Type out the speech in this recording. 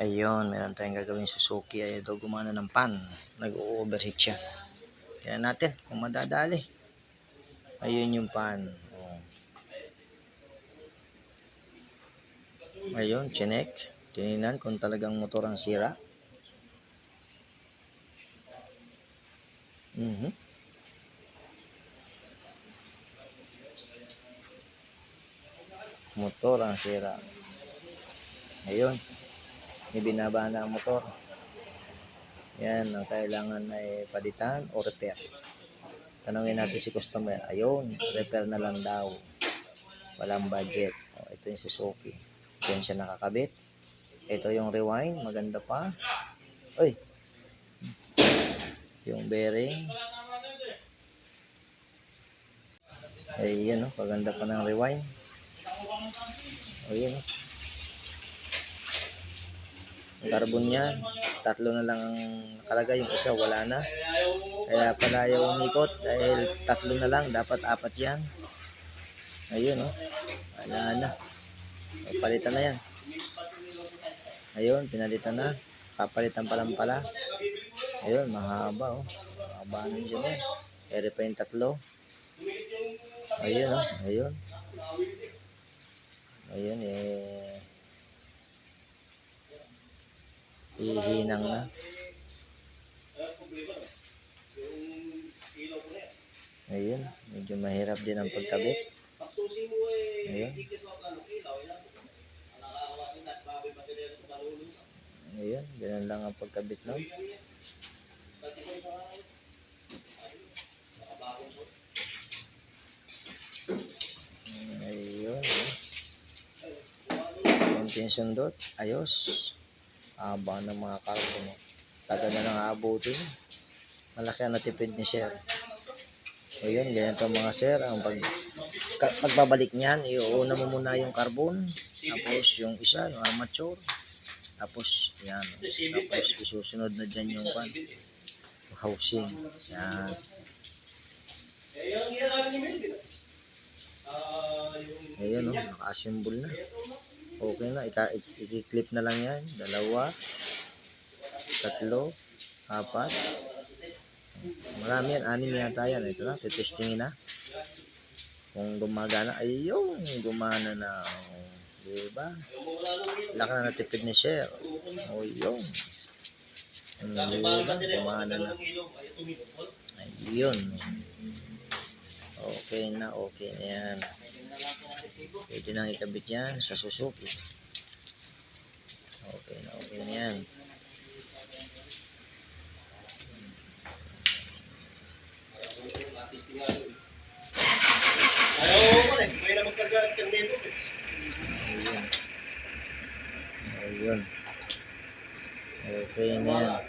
Ayun, meron tayong gagawin Suzuki. Ay ito gumana ng pan. Nag-overheat siya. Tingnan natin kung madadali. Ayun yung pan. Oh. Ayun, chinek. Tininan kung talagang motor ang sira. Mhm. Motor ang sira. Ayun. May binaba na ang motor. Yan ang kailangan ay palitan o repair. Tanungin natin si customer. Ayun, repair na lang daw. Walang budget. O, ito yung Suzuki. Diyan siya nakakabit. Ito yung rewind. Maganda pa. Uy. Yung bearing. Ayun, oh, kaganda pa ng rewind. Ayun, oh. Ang carbon niya, tatlo na lang ang nakalagay, yung isa wala na. Kaya pala ayaw umikot dahil tatlo na lang, dapat apat yan. Ayun, oh. Wala na. Palitan na yan. Ayun, pinalitan na. Papalitan pa lang pala. Ayun, mahaba, oh. Mahaba na dyan, eh. Ere pa yung tatlo. Ayun, oh. Ayun. Ayun, eh. Hihinang na. Ayun, medyo mahirap din ang pagkabit. Ayun. Ayun, ganun lang ang pagkabit nun. Ayun. Konting sundot. Ayos. Haba ng mga carbon. oh. Tagal na nang aabutin. Malaki ang natipid ni Sir. Ayun, ganito mga sir. Ang pag, pagbabalik niyan, iuuna mo muna yung carbon. Tapos yung isa, yung armature. Tapos, yan. Tapos, isusunod na dyan yung pan. Housing. Yan. Ayan o, naka-assemble na. Okay na, i-clip na lang yan. Dalawa, tatlo, apat. Marami yan, anim yata yan. Ito na, titestingin na. Kung gumagana, ayun, gumana na. Diba? Laki na natipid ni Sher. O yun. Diba? Gumana na. Ayun. Okay na, okay na yan. Pwede nang ikabit yan sa Suzuki. Okay na, okay na yan. Ayun. Ayun. Okay na yan.